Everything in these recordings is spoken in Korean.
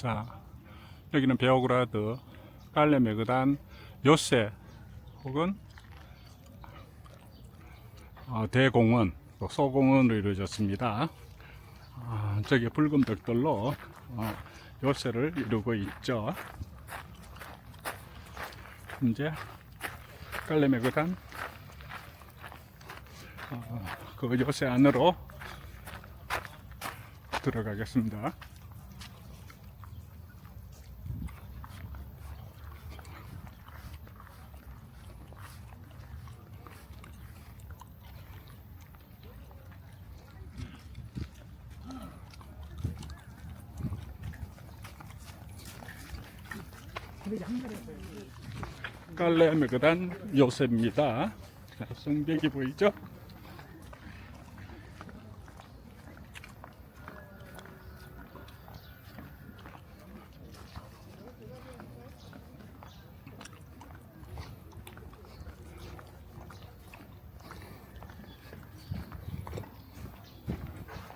자, 여기는 베오그라드, 깔레메그단, 요새 혹은 어, 대공원, 또 소공원으로 이루어졌습니다. 아, 저기 붉은 벽돌로 어, 요새를 이루고 있죠. 이제 깔레메그단 어, 그 요새 안으로 들어가겠습니다. 깔레메그단 요새입니다. 자, 성벽이 보이죠?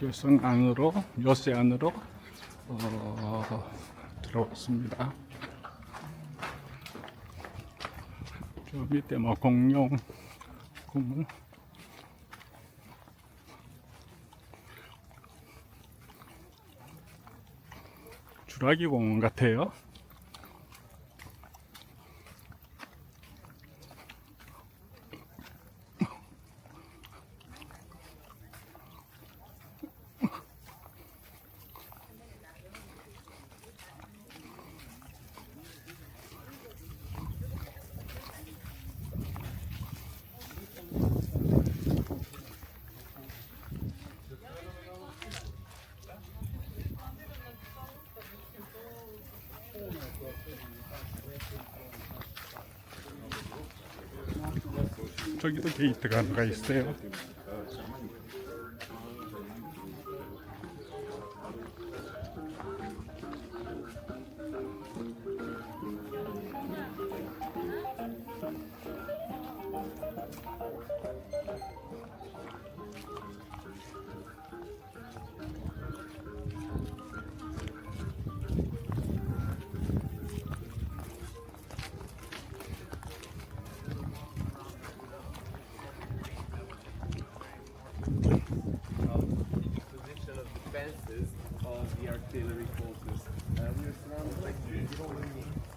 요성 안으로 요새 안으로 어, 들어왔습니다. 저 밑에 뭐 공룡 공룡 주라기 공원 같아요. 저기도 게이트가 하나가 있어요. Defenses of the artillery forces. Uh, we are surrounded by 여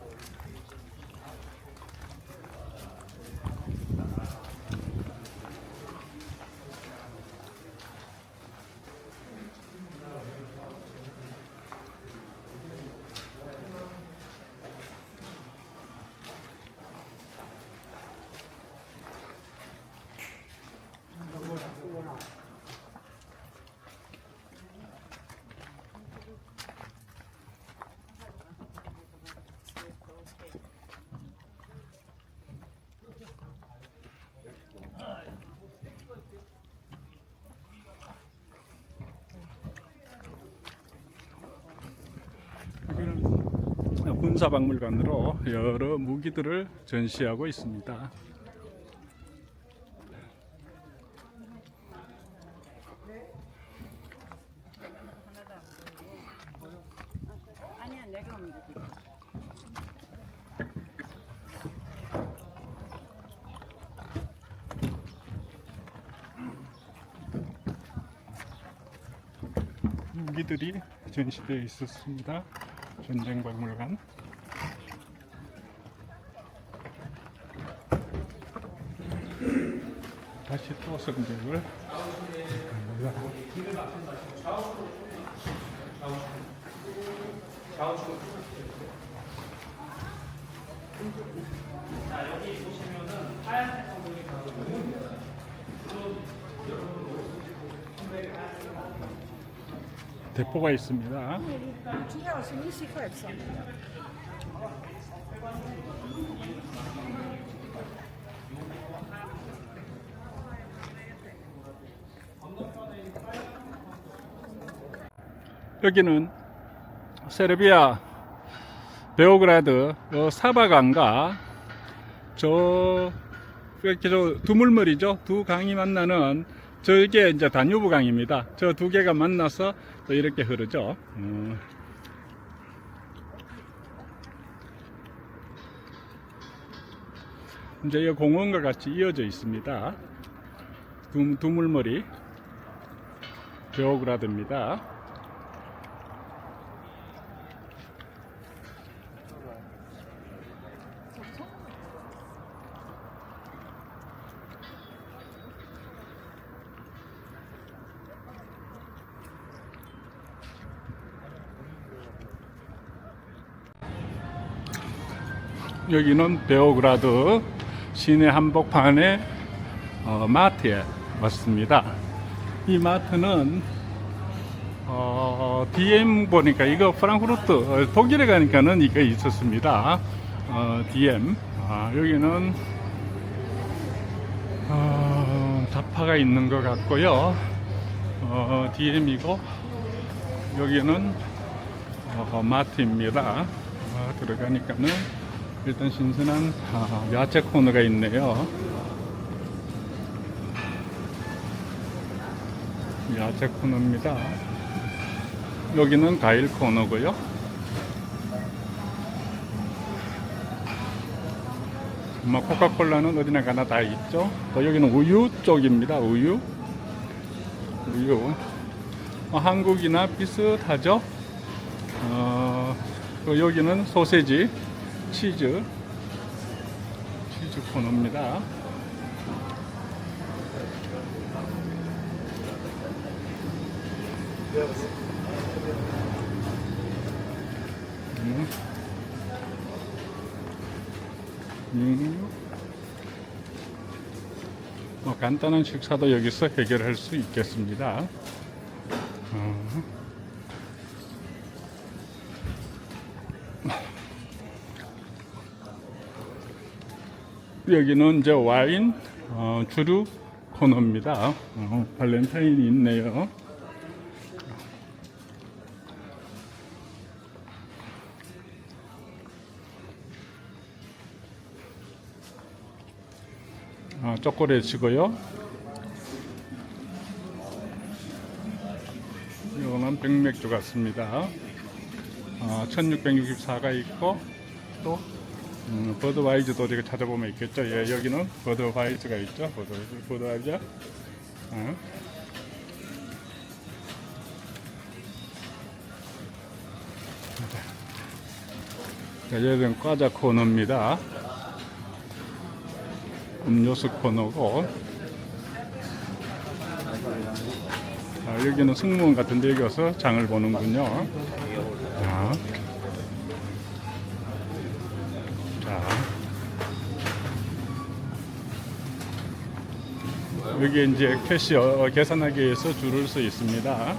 군사박물관으로 여러 무기들을 전시하고 있습니다. 무기들이 전시되어 있었습니다. 전쟁박물관. 다시 또 성벽을 갑니다. 대포가 있습니다. 대포가 있습니다. 여기는 세르비아 베오그라드 어, 사바강과 저 이렇게 저 두물머리죠 두 강이 만나는 저게 이제 다뉴브강입니다. 저 두 개가 만나서 또 이렇게 흐르죠. 음. 이제 이 공원과 같이 이어져 있습니다. 두, 두물머리 벼오그라듭니다. 여기는 베오그라드 시내 한복판의 어, 마트에 왔습니다. 이 마트는 어, DM 보니까 이거 프랑크푸르트 어, 독일에 가니까는 이거 있었습니다. 어, DM 아, 여기는 어, 자파가 있는 것 같고요. 어, DM이고 여기는 어, 마트입니다. 아, 들어가니까는 일단 신선한 아, 야채 코너가 있네요. 야채 코너입니다. 여기는 과일 코너고요. 아마 코카콜라는 어디나 가나 다 있죠. 또 여기는 우유 쪽입니다. 우유. 우유. 어, 한국이나 비슷하죠. 어, 또 여기는 소세지, 치즈, 치즈 코너입니다. 음. 음. 뭐 간단한 식사도 여기서 해결할 수 있겠습니다. 어. 여기는 이제 와인 어, 주류 코너입니다. 어, 발렌타인이 있네요. 아, 초콜릿이고요. 이거는 백맥주 같습니다. 아, 1664가 있고 또 음, 버드와이즈도 어디 찾아보면 있겠죠. 예, 여기는 버드와이즈가 있죠. 버드, 버드와이즈. 어. 자, 여기는 과자 코너입니다. 음료수 코너고 자, 여기는 승무원 같은데 여기 와서 장을 보는군요. 여기 이제 캐시어 계산하기 위해서 줄을 서 있습니다.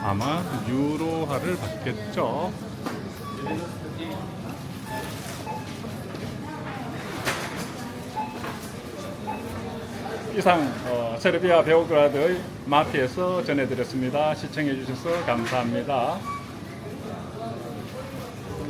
아마 유로화를 받겠죠. 이상 어, 세르비아 베오그라드의 마트에서 전해드렸습니다. 시청해 주셔서 감사합니다.